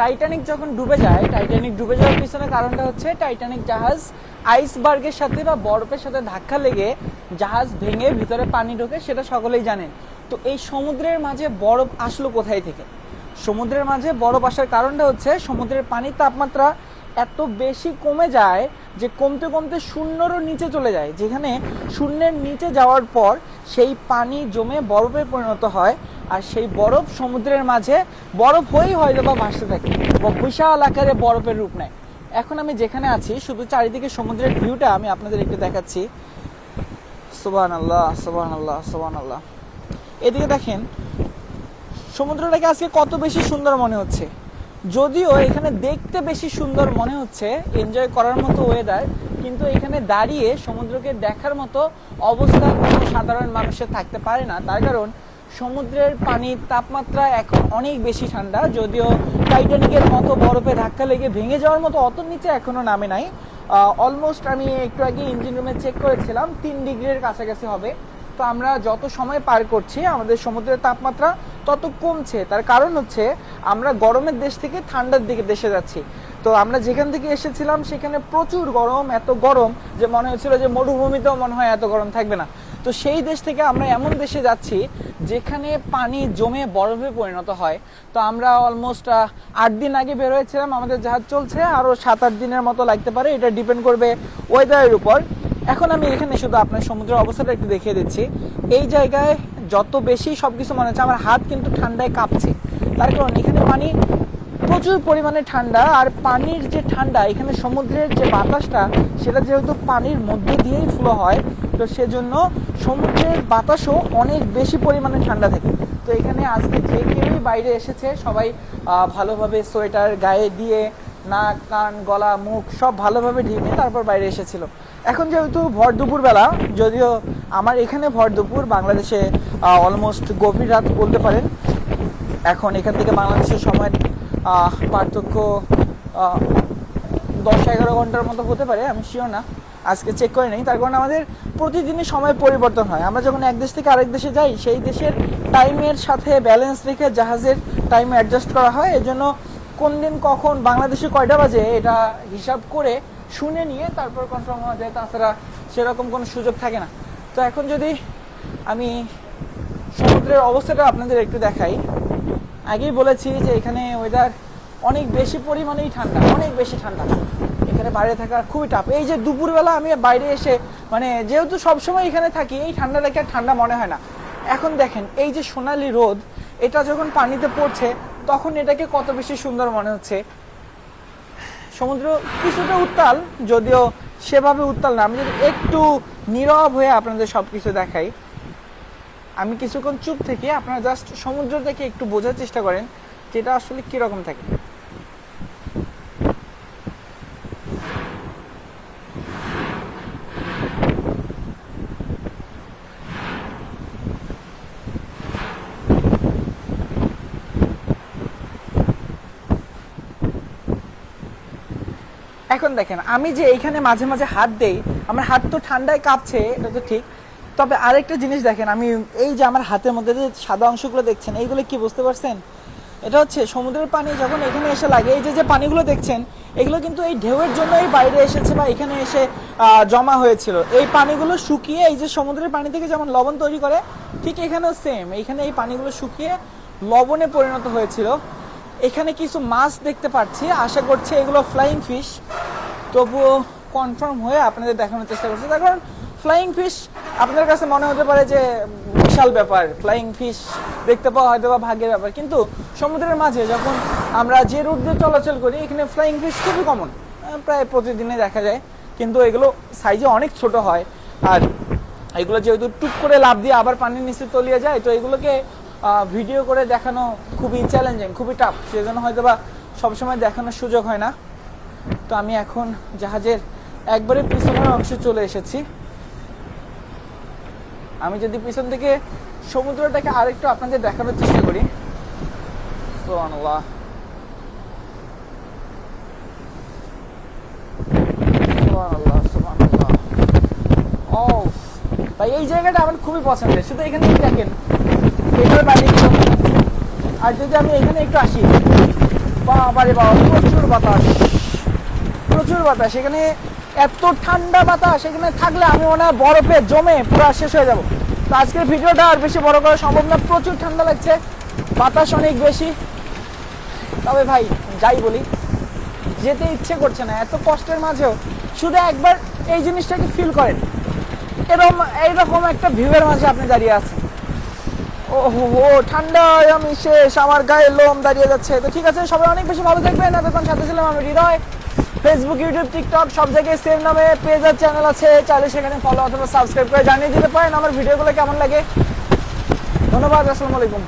Titanic যখন ডুবে যায় টাইটানিক ডুবে যাওয়ার পিছনে কারণটা হচ্ছে টাইটানিক জাহাজ আইসবার্গের সাথে বা বরফের সাথে ধাক্কা লেগে জাহাজ ভেঙে ভিতরে পানি ঢোকে, সেটা সকলেই জানেন। তো এই সমুদ্রের মাঝে বরফ আসলো কোথায় থেকে? সমুদ্রের মাঝে বরফ আসার কারণটা হচ্ছে সমুদ্রের পানির তাপমাত্রা এত বেশি কমে যায় যে কমতে কমতে শূন্যরও নিচে চলে যায়। যেখানে শূন্যের নিচে যাওয়ার পর সেই পানি জমে বরফে পরিণত হয়। আর সেই বরফ সমুদ্রের মাঝে, বরফ হয়েই হয়তো বা ভাসতে থাকে বা বিশাল আকারে বরফের রূপ নেয়। এখন আমি যেখানে আছি, শুধু চারিদিকে সমুদ্রের ভিউটা আমি আপনাদের একটু দেখাচ্ছি। সোবান আল্লাহ সোবান আল্লাহ সোবান আল্লাহ এদিকে দেখেন, সমুদ্রটাকে আজকে কত বেশি সুন্দর মনে হচ্ছে। যদিও এখানে দেখতে বেশি সুন্দর মনে হচ্ছে এনজয় করার মতো ওয়েদার কিন্তু এখানে দাঁড়িয়ে সমুদ্রকে দেখার মতো অবস্থা কোনো সাধারণ মানুষের থাকতে পারে না। তার কারণ সমুদ্রের পানির তাপমাত্রা এখন অনেক বেশি ঠান্ডা, যদিও টাইটানিকের মতো বরফে ধাক্কা লেগে ভেঙে যাওয়ার মতো অত নিচে এখনও নামে নাই। অলমোস্ট আমি একটু আগে ইঞ্জিন রুমে চেক করেছিলাম, তিন ডিগ্রির কাছাকাছি হবে। তো আমরা যত সময় পার করছি, আমাদের সমুদ্রের তাপমাত্রা তত কমছে। তার কারণ হচ্ছে, আমরা গরমের দেশ থেকে ঠান্ডার দিকে দেশে যাচ্ছি। তো আমরা যেখান থেকে এসেছিলাম, সেখানে প্রচুর গরম, এত গরম যে মনে হচ্ছিল যে মরুভূমিতেও মনে হয় এত গরম থাকবে না। তো সেই দেশ থেকে আমরা এমন দেশে যাচ্ছি যেখানে পানি জমে বরফে পরিণত হয়। তো আমরা অলমোস্ট আট দিন আগে বের হয়েছিলাম, আমাদের জাহাজ চলছে, আরও সাত, আট দিনের মতো লাগতে পারে। এটা ডিপেন্ড করবে ওয়েদারের উপর। এখন আমি এখানে শুধু আপনার সমুদ্রের অবস্থাটা একটু দেখিয়ে দিচ্ছি। এই জায়গায় যত বেশি সব কিছু মনে হচ্ছে, আমার হাত কিন্তু ঠান্ডায় কাঁপছে। তার কারণ এখানে পানি প্রচুর পরিমাণে ঠান্ডা আর পানির যে ঠান্ডা, এখানে সমুদ্রের যে বাতাসটা, সেটা যেহেতু পানির মধ্যে দিয়েই ফ্লো হয়, তো সেজন্য সমুদ্রের বাতাসও অনেক বেশি পরিমাণে ঠান্ডা থাকে। তো এখানে আজকে যে কেউই বাইরে এসেছে, সবাই ভালোভাবে সোয়েটার গায়ে দিয়ে, নাক, কান, গলা, মুখ সব ভালোভাবে ঢেকে তারপর বাইরে এসেছিল। এখন যেহেতু ভর দুপুর বেলা যদিও আমার এখানে ভর দুপুর, বাংলাদেশে অলমোস্ট গভীর রাত বলতে পারেন। এখন এখান থেকে বাংলাদেশের সময় পার্থক্য দশ এগারো ঘণ্টার মতো হতে পারে, আমি শিওর না। আজকে চেক করে নেই। তার কারণ আমাদের প্রতিদিনই সময় পরিবর্তন হয়। আমরা যখন এক দেশ থেকে আরেক দেশে যাই, সেই দেশের টাইমের সাথে ব্যালেন্স রেখে জাহাজের টাইম অ্যাডজাস্ট করা হয়। এজন্য কোন দিন কখন বাংলাদেশে কয়টা বাজে, এটা হিসাব করে শুনে নিয়ে তারপর কনফার্ম হওয়া যায়। তাছাড়া সেরকম কোনো সুযোগ থাকে না। তো এখন যদি আমি সমুদ্রের অবস্থাটা আপনাদের একটু দেখাই। আগেই বলেছি যে এখানে ওয়েদার অনেক বেশি পরিমাণেই ঠান্ডা, অনেক বেশি ঠান্ডা। এখানে বাইরে থাকা খুবই টাফ এই যে দুপুরবেলা আমি বাইরে এসে মানে যেহেতু সবসময় এখানে থাকি, এই ঠান্ডাটাকে আর ঠান্ডা মনে হয় না। এখন দেখেন, এই যে সোনালি রোদ, এটা যখন পানিতে পড়ছে, তখন এটাকে কত বেশি সুন্দর মনে হচ্ছে। সমুদ্র কিছুটা উত্তাল, যদিও সেভাবে উত্তাল না। আমি যদি একটু নীরব হয়ে আপনাদের সব কিছু দেখাই আমি কিছুক্ষণ চুপ থেকে আপনারা জাস্ট সমুদ্র থেকে একটু বোঝার চেষ্টা করেন যেটা আসলে কীরকম থাকে। এখন দেখেন, আমি যে এইখানে মাঝে মাঝে হাত দেই, আমার হাত তো ঠান্ডায় কাঁপছে, এটা তো ঠিক তবে আরেকটা জিনিস দেখেন, আমি এই যে আমার হাতের মধ্যে যে সাদা অংশগুলো দেখছেন, এইগুলো কি বুঝতে পারছেন? এটা হচ্ছে সমুদ্রের পানি যখন এখানে এসে লাগে, এই যে যে পানিগুলো দেখছেন, এগুলো কিন্তু এই ঢেউয়ের জন্যই বাইরে এসেছে বা এখানে এসে জমা হয়েছিল। এই পানিগুলো শুকিয়ে, এই যে সমুদ্রের পানি থেকে যেমন লবণ তৈরি করে, ঠিক এখানেও সেম এখানে এই পানিগুলো শুকিয়ে লবণে পরিণত হয়েছিল। এখানে কিছু মাছ দেখতে পাচ্ছি, আশা করছি এগুলো ফ্লাইং ফিশ তবুও কনফার্ম হয়ে আপনাদের দেখানোর চেষ্টা করছি। তার কারণ ফ্লাইং ফিশ আপনাদের কাছে মনে হতে পারে যে বিশাল ব্যাপার ফ্লাইং ফিশ দেখতে পাওয়া হয়তো বা ভাগ্যের ব্যাপার। কিন্তু সমুদ্রের মাঝে যখন আমরা যে রুট দিয়ে চলাচল করি, এখানে ফ্লাইং ফিশ খুবই কমন প্রায় প্রতিদিনে দেখা যায়। কিন্তু এগুলো সাইজে অনেক ছোট হয়। আর এগুলো যেহেতু টুক করে লাভ দিয়ে আবার পানির নিচে তলিয়ে যায়, তো এগুলোকে ভিডিও করে দেখানো খুবই চ্যালেঞ্জিং খুবই টাফ সেজন্য হয়তো বা সবসময় দেখানোর সুযোগ হয় না। তো আমি এখন জাহাজের একবারে পিছনের অংশে চলে এসেছি। আমি যদি পিছন থেকে সমুদ্রটাকে আরেকটু আপনাদের দেখানোর চেষ্টা করি। ভাই, এই জায়গাটা আমার খুবই পছন্দের। শুধু এখানে দেখেন আর যদি আমি এখানে একটু আসি বা বাবারে বাবা, প্রচুর বাতাস। প্রচুর বাতাস। এখানে এত ঠান্ডা বাতাস, এখানে থাকলে আমি মনে হয় বরফে জমে পুরো শেষ হয়ে যাব। তো আজকের ভিডিওটা আর বেশি বড় করা সম্ভব না, প্রচুর ঠান্ডা লাগছে, বাতাস অনেক বেশি। তবে ভাই, যাই বলি, যেতে ইচ্ছে করছে না, এত কষ্টের মাঝেও শুধু একবার এই জিনিসটাকে ফিল করেন। এরকম এইরকম একটা ভিউয়ের মাঝে আপনি দাঁড়িয়ে আছেন। ও হো ঠান্ডায় আমি শেষ, আমার গায়ে লোম দাঁড়িয়ে যাচ্ছে। তো ঠিক আছে, সবাই অনেক বেশি ভালো থাকবেন, এতক্ষণ সাথে ছিলাম আমি হৃদয়। ফেসবুক ইউটিউব টিকটক সব জায়গায় সেম নামে পেজ আর চ্যানেল আছে। চাইলে সেখানে ফলো অথবা সাবস্ক্রাইব করে জানিয়ে দিতে পারেন। আমার ভিডিওগুলো কেমন লাগে? ধন্যবাদ, আসসালামু আলাইকুম।